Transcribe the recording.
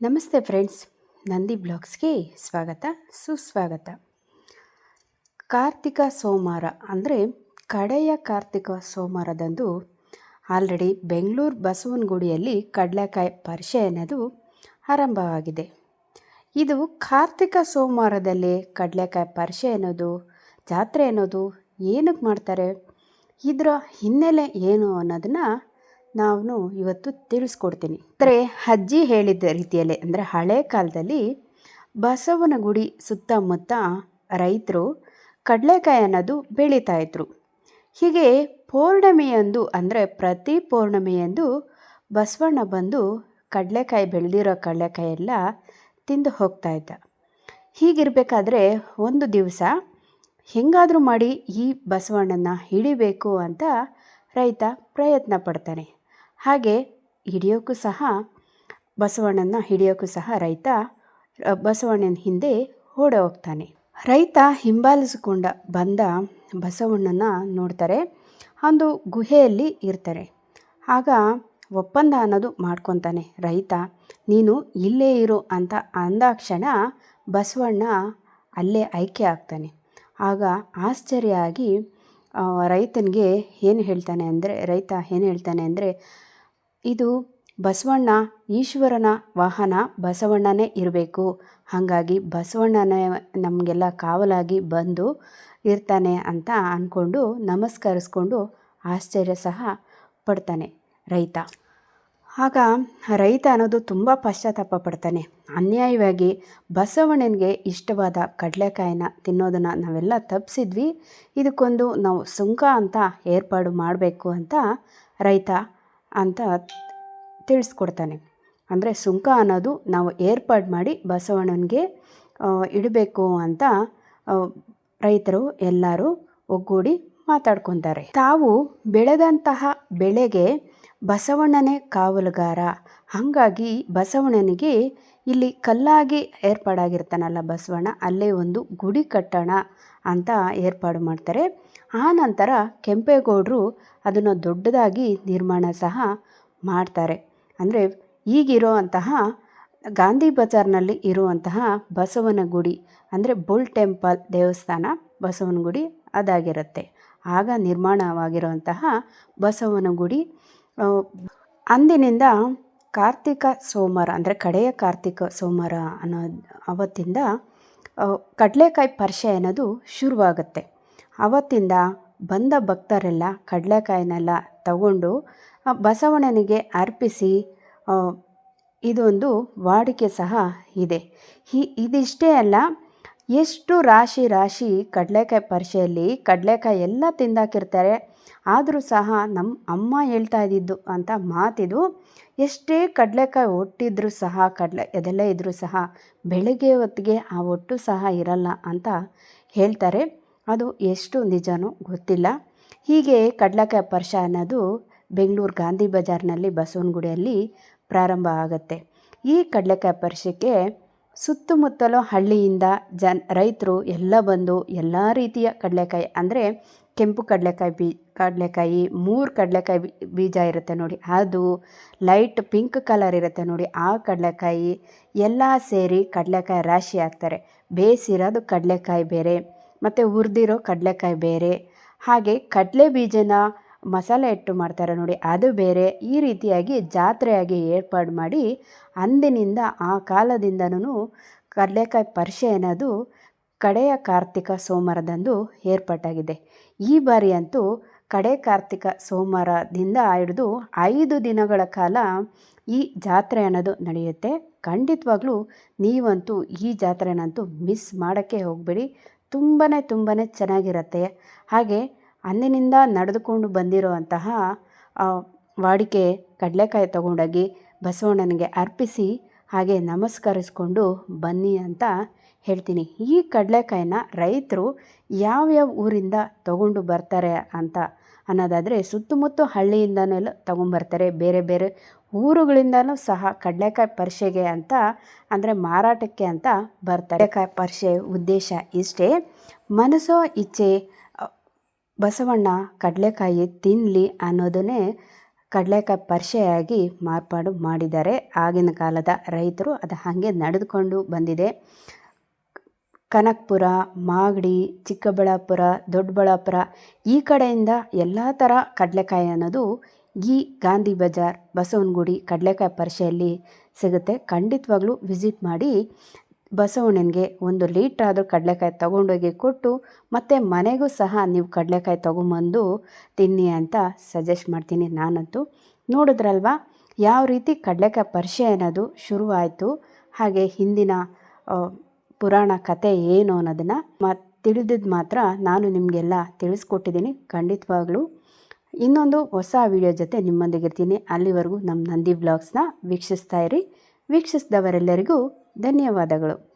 ನಮಸ್ತೆ ಫ್ರೆಂಡ್ಸ್, ನಂದಿ ಬ್ಲಾಗ್ಸ್ಗೆ ಸ್ವಾಗತ, ಸುಸ್ವಾಗತ. ಕಾರ್ತಿಕ ಸೋಮವಾರ ಅಂದರೆ ಕಡೆಯ ಕಾರ್ತಿಕ ಸೋಮವಾರದಂದು ಆಲ್ರೆಡಿ ಬೆಂಗಳೂರು ಬಸವನಗುಡಿಯಲ್ಲಿ ಕಡಲೆಕಾಯಿ ಪರಿಷೆ ಅನ್ನೋದು ಆರಂಭವಾಗಿದೆ. ಇದು ಕಾರ್ತಿಕ ಸೋಮವಾರದಲ್ಲಿ ಕಡಲೆಕಾಯಿ ಪರಿಷೆ ಅನ್ನೋದು, ಜಾತ್ರೆ ಅನ್ನೋದು ಏನಕ್ಕೆ ಮಾಡ್ತಾರೆ, ಇದರ ಹಿನ್ನೆಲೆ ಏನು ಅನ್ನೋದನ್ನು ನಾನು ಇವತ್ತು ತಿಳಿಸ್ಕೊಡ್ತೀನಿ. ಅಂದರೆ ಅಜ್ಜಿ ಹೇಳಿದ ರೀತಿಯಲ್ಲಿ, ಅಂದರೆ ಹಳೆ ಕಾಲದಲ್ಲಿ ಬಸವನ ಗುಡಿ ಸುತ್ತಮುತ್ತ ರೈತರು ಕಡಲೆಕಾಯಿ ಅನ್ನೋದು ಬೆಳೀತಾ ಇದ್ರು. ಹೀಗೆ ಪೌರ್ಣಮಿಯಂದು, ಅಂದರೆ ಪ್ರತಿ ಪೌರ್ಣಮಿಯಂದು ಬಸವಣ್ಣ ಬಂದು ಕಡಲೆಕಾಯಿ ಬೆಳೆದಿರೋ ಕಡಲೆಕಾಯಿ ಎಲ್ಲ ತಿಂದು ಹೋಗ್ತಾ ಇದ್ದ. ಹೀಗಿರಬೇಕಾದ್ರೆ ಒಂದು ದಿವಸ ಹೆಂಗಾದರೂ ಮಾಡಿ ಈ ಬಸವಣ್ಣನ ಹಿಡಿಬೇಕು ಅಂತ ರೈತ ಪ್ರಯತ್ನ ಪಡ್ತಾನೆ. ಹಾಗೆ ಹಿಡಿಯೋಕ್ಕೂ ಸಹ, ಬಸವಣ್ಣನ ಹಿಡಿಯೋಕ್ಕೂ ಸಹ ರೈತ ಬಸವಣ್ಣನ ಹಿಂದೆ ಓಡ ಹೋಗ್ತಾನೆ. ರೈತ ಹಿಂಬಾಲಿಸಿಕೊಂಡ ಬಂದ ಬಸವಣ್ಣನ ನೋಡ್ತಾರೆ ಒಂದು ಗುಹೆಯಲ್ಲಿ ಇರ್ತಾರೆ. ಆಗ ಒಪ್ಪಂದ ಅನ್ನೋದು ಮಾಡ್ಕೊತಾನೆ ರೈತ, ನೀನು ಇಲ್ಲೇ ಇರು ಅಂತ ಅಂದಾಕ್ಷಣ ಬಸವಣ್ಣ ಅಲ್ಲೇ ಆಯ್ಕೆ ಆಗ್ತಾನೆ. ಆಗ ಆಶ್ಚರ್ಯ ಆಗಿ ರೈತನಿಗೆ ಏನು ಹೇಳ್ತಾನೆ ಅಂದರೆ, ರೈತ ಏನು ಹೇಳ್ತಾನೆ ಅಂದರೆ ಇದು ಬಸವಣ್ಣ ಈಶ್ವರನ ವಾಹನ ಬಸವಣ್ಣನೇ ಇರಬೇಕು. ಹಾಗಾಗಿ ಬಸವಣ್ಣನೇ ನಮಗೆಲ್ಲ ಕಾವಲಾಗಿ ಬಂದು ಇರ್ತಾನೆ ಅಂತ ಅಂದ್ಕೊಂಡು ನಮಸ್ಕರಿಸ್ಕೊಂಡು ಆಶ್ಚರ್ಯ ಸಹ ಪಡ್ತಾನೆ ರೈತ. ಆಗ ರೈತ ಅನ್ನೋದು ತುಂಬ ಪಶ್ಚಾತ್ತಾಪ ಪಡ್ತಾನೆ. ಅನ್ಯಾಯವಾಗಿ ಬಸವಣ್ಣನಿಗೆ ಇಷ್ಟವಾದ ಕಡಲೆಕಾಯಿನ ತಿನ್ನೋದನ್ನು ನಾವೆಲ್ಲ ತಪ್ಪಿಸಿದ್ವಿ ಇದಕ್ಕೊಂದು ನಾವು ಸುಂಕ ಅಂತ ಏರ್ಪಾಡು ಮಾಡಬೇಕು ಅಂತ ರೈತ ಅಂತ ತಿಳಿಸ್ಕೊಡ್ತಾನೆ. ಅಂದರೆ ಸುಂಕ ಅನ್ನೋದು ನಾವು ಏರ್ಪಾಡು ಮಾಡಿ ಬಸವಣ್ಣನಿಗೆ ಇಡಬೇಕು ಅಂತ ರೈತರು ಎಲ್ಲರೂ ಒಗ್ಗೂಡಿ ಮಾತಾಡ್ಕೊತಾರೆ. ತಾವು ಬೆಳೆದಂತಹ ಬೆಳೆಗೆ ಬಸವಣ್ಣನೇ ಕಾವಲುಗಾರ. ಹಾಗಾಗಿ ಬಸವಣ್ಣನಿಗೆ ಇಲ್ಲಿ ಕಲ್ಲಾಗಿ ಏರ್ಪಾಡಾಗಿರ್ತಾನಲ್ಲ ಬಸವಣ್ಣ, ಅಲ್ಲೇ ಒಂದು ಗುಡಿ ಕಟ್ಟಣ ಅಂತ ಏರ್ಪಾಡು ಮಾಡ್ತಾರೆ. ಆ ನಂತರ ಕೆಂಪೇಗೌಡರು ಅದನ್ನು ದೊಡ್ಡದಾಗಿ ನಿರ್ಮಾಣ ಸಹ ಮಾಡ್ತಾರೆ. ಅಂದರೆ ಈಗಿರೋ ಅಂತಹ ಗಾಂಧಿ ಬಜಾರ್ನಲ್ಲಿ ಇರುವಂತಹ ಬಸವನ ಗುಡಿ, ಅಂದರೆ ಬುಲ್ ಟೆಂಪಲ್ ದೇವಸ್ಥಾನ ಬಸವನ ಗುಡಿ ಅದಾಗಿರುತ್ತೆ. ಆಗ ನಿರ್ಮಾಣವಾಗಿರುವಂತಹ ಬಸವನ ಗುಡಿ ಅಂದಿನಿಂದ ಕಾರ್ತಿಕ ಸೋಮವಾರ, ಅಂದರೆ ಕಡೆಯ ಕಾರ್ತಿಕ ಸೋಮವಾರ ಅನ್ನೋ ಅವತ್ತಿಂದ ಕಡಲೆಕಾಯಿ ಪರಿಷೆ ಅನ್ನೋದು ಶುರುವಾಗುತ್ತೆ. ಅವತ್ತಿಂದ ಬಂದ ಭಕ್ತರೆಲ್ಲ ಕಡಲೆಕಾಯಿನೆಲ್ಲ ತಗೊಂಡು ಬಸವಣ್ಣನಿಗೆ ಅರ್ಪಿಸಿ ಇದೊಂದು ವಾಡಿಕೆ ಸಹ ಇದೆ. ಹಿ, ಇದಿಷ್ಟೇ ಅಲ್ಲ, ಎಷ್ಟು ರಾಶಿ ರಾಶಿ ಕಡಲೆಕಾಯಿ ಪರಿಷೆಯಲ್ಲಿ ಕಡಲೆಕಾಯಿ ಎಲ್ಲ ತಿಂದಾಕಿರ್ತಾರೆ. ಆದರೂ ಸಹ ನಮ್ಮ ಅಮ್ಮ ಹೇಳ್ತಾ ಇದ್ದಿದ್ದು ಅಂತ ಮಾತಿದು ಎಷ್ಟೇ ಕಡಲೆಕಾಯಿ ಒಟ್ಟಿದ್ರೂ ಸಹ, ಕಡಲೆ ಅದೆಲ್ಲ ಇದ್ದರೂ ಸಹ ಬೆಳಗ್ಗೆ ಹೊತ್ತಿಗೆ ಆ ಒಟ್ಟು ಸಹ ಇರಲ್ಲ ಅಂತ ಹೇಳ್ತಾರೆ. ಅದು ಎಷ್ಟು ನಿಜನೋ ಗೊತ್ತಿಲ್ಲ. ಹೀಗೆ ಕಡಲೆಕಾಯಿ ಪರಿಷೆ ಅನ್ನೋದು ಬೆಂಗಳೂರು ಗಾಂಧಿ ಬಜಾರ್ನಲ್ಲಿ ಬಸವನಗುಡಿಯಲ್ಲಿ ಪ್ರಾರಂಭ ಆಗುತ್ತೆ. ಈ ಕಡಲೆಕಾಯಿ ಪರಿಷೆಗೆ ಸುತ್ತಮುತ್ತಲು ಹಳ್ಳಿಯಿಂದ ಜನ, ರೈತರು ಎಲ್ಲ ಬಂದು ಎಲ್ಲ ರೀತಿಯ ಕಡಲೆಕಾಯಿ ಅಂದರೆ ಕೆಂಪು ಕಡಲೆಕಾಯಿ ಬೀ, ಕಡಲೆಕಾಯಿ, ಮೂರು ಕಡಲೆಕಾಯಿ ಬೀಜ ಇರುತ್ತೆ ನೋಡಿ. ಅದು ಲೈಟ್ ಪಿಂಕ್ ಕಲರ್ ಇರುತ್ತೆ ನೋಡಿ. ಆ ಕಡಲೆಕಾಯಿ ಎಲ್ಲ ಸೇರಿ ಕಡಲೆಕಾಯಿ ರಾಶಿ ಹಾಕ್ತಾರೆ ಬೇಯಿಸಿರೋದು ಕಡಲೆಕಾಯಿ ಬೇರೆ, ಮತ್ತು ಹುರಿದಿರೋ ಕಡಲೆಕಾಯಿ ಬೇರೆ. ಹಾಗೆ ಕಡಲೆ ಬೀಜನ ಮಸಾಲೆ ಇಟ್ಟು ಮಾಡ್ತಾರೆ ನೋಡಿ. ಅದು ಬೇರೆ. ಈ ರೀತಿಯಾಗಿ ಜಾತ್ರೆಯಾಗಿ ಏರ್ಪಾಡು ಮಾಡಿ ಅಂದಿನಿಂದ ಆ ಕಾಲದಿಂದನೂ ಕಡಲೆಕಾಯಿ ಪರಿಷೆ ಅನ್ನೋದು ಕಡೆಯ ಕಾರ್ತಿಕ ಸೋಮವಾರದಂದು ಏರ್ಪಾಟಾಗಿದೆ. ಈ ಬಾರಿ ಅಂತೂ ಕಡೆ ಕಾರ್ತಿಕ ಸೋಮವಾರದಿಂದ ಹಿಡಿದು ಐದು ದಿನಗಳ ಕಾಲ ಈ ಜಾತ್ರೆ ಅನ್ನೋದು ನಡೆಯುತ್ತೆ. ಖಂಡಿತವಾಗ್ಲೂ ನೀವಂತೂ ಈ ಜಾತ್ರೆನಂತೂ ಮಿಸ್ ಮಾಡೋಕ್ಕೆ ಹೋಗಬೇಡಿ. ತುಂಬಾ ತುಂಬಾ ಚೆನ್ನಾಗಿರುತ್ತೆ. ಹಾಗೆ ಅಂದಿನಿಂದ ನಡೆದುಕೊಂಡು ಬಂದಿರುವಂತಹ ವಾಡಿಕೆ ಕಡಲೆಕಾಯಿ ತಗೊಂಡೋಗಿ ಬಸವಣ್ಣನಿಗೆ ಅರ್ಪಿಸಿ ಹಾಗೆ ನಮಸ್ಕರಿಸ್ಕೊಂಡು ಬನ್ನಿ ಅಂತ ಹೇಳ್ತೀನಿ. ಈ ಕಡಲೆಕಾಯಿನ ರೈತರು ಯಾವ್ಯಾವ ಊರಿಂದ ತಗೊಂಡು ಬರ್ತಾರೆ ಅಂತ ಅನ್ನೋದಾದರೆ ಸುತ್ತಮುತ್ತ ಹಳ್ಳಿಯಿಂದನೂ ತಗೊಂಬರ್ತಾರೆ. ಬೇರೆ ಬೇರೆ ಊರುಗಳಿಂದಲೂ ಸಹ ಕಡಲೆಕಾಯಿ ಪರಿಷೆಗೆ ಅಂತ, ಅಂದರೆ ಮಾರಾಟಕ್ಕೆ ಅಂತ ಬರ್ತಾರೆ. ಕಡಲೆಕಾಯಿ ಪರಿಷೆ ಉದ್ದೇಶ ಇಷ್ಟೇ. ಮನಸ್ಸೋ ಇಚ್ಛೆ ಬಸವಣ್ಣ ಕಡಲೆಕಾಯಿ ತಿನ್ನಲಿ ಅನ್ನೋದನ್ನೇ ಕಡಲೆಕಾಯಿ ಪರಿಷೆಯಾಗಿ ಮಾರ್ಪಾಡು ಮಾಡಿದ್ದಾರೆ. ಆಗಿನ ಕಾಲದ ರೈತರು ಅದು ಹಾಗೆ ನಡೆದುಕೊಂಡು ಬಂದಿದೆ. ಕನಕಪುರ, ಮಾಗಡಿ, ಚಿಕ್ಕಬಳ್ಳಾಪುರ, ದೊಡ್ಡಬಳ್ಳಾಪುರ ಈ ಕಡೆಯಿಂದ ಎಲ್ಲ ಥರ ಕಡಲೆಕಾಯಿ ಅನ್ನೋದು ಈ ಗಾಂಧಿ ಬಜಾರ್ ಬಸವನಗುಡಿ ಕಡಲೆಕಾಯಿ ಪರಿಷೆಯಲ್ಲಿ ಸಿಗುತ್ತೆ. ಖಂಡಿತವಾಗ್ಲೂ ವಿಸಿಟ್ ಮಾಡಿ. ಬಸವಣ್ಣನಿಗೆ ಒಂದು ಲೀಟ್ರ್ ಆದರೂ ಕಡಲೆಕಾಯಿ ತೊಗೊಂಡೋಗಿ ಕೊಟ್ಟು ಮತ್ತು ಮನೆಗೂ ಸಹ ನೀವು ಕಡಲೆಕಾಯಿ ತೊಗೊಂಬಂದು ತಿನ್ನಿ ಅಂತ ಸಜೆಸ್ಟ್ ಮಾಡ್ತೀನಿ ನಾನಂತೂ. ನೋಡಿದ್ರಲ್ವಾ? ಯಾವ ರೀತಿ ಕಡಲೆಕಾಯಿ ಪರಿಚಯ ಅನ್ನೋದು ಶುರುವಾಯಿತು, ಹಾಗೆ ಹಿಂದಿನ ಪುರಾಣ ಕತೆ ಏನು ಅನ್ನೋದನ್ನು ಮತ್ತು ತಿಳಿದಿದ್ದು ಮಾತ್ರ ನಾನು ನಿಮಗೆಲ್ಲ ತಿಳಿಸ್ಕೊಟ್ಟಿದ್ದೀನಿ ಖಂಡಿತವಾಗ್ಲೂ. ಇನ್ನೊಂದು ಹೊಸ ವಿಡಿಯೋ ಜೊತೆ ನಿಮ್ಮೊಂದಿಗಿರ್ತೀನಿ. ಅಲ್ಲಿವರೆಗೂ ನಮ್ಮ ನಂದಿ ಬ್ಲಾಗ್ಸ್ನ ವೀಕ್ಷಿಸ್ತಾ ಇರಿ. ವೀಕ್ಷಿಸಿದವರೆಲ್ಲರಿಗೂ ಧನ್ಯವಾದಗಳು.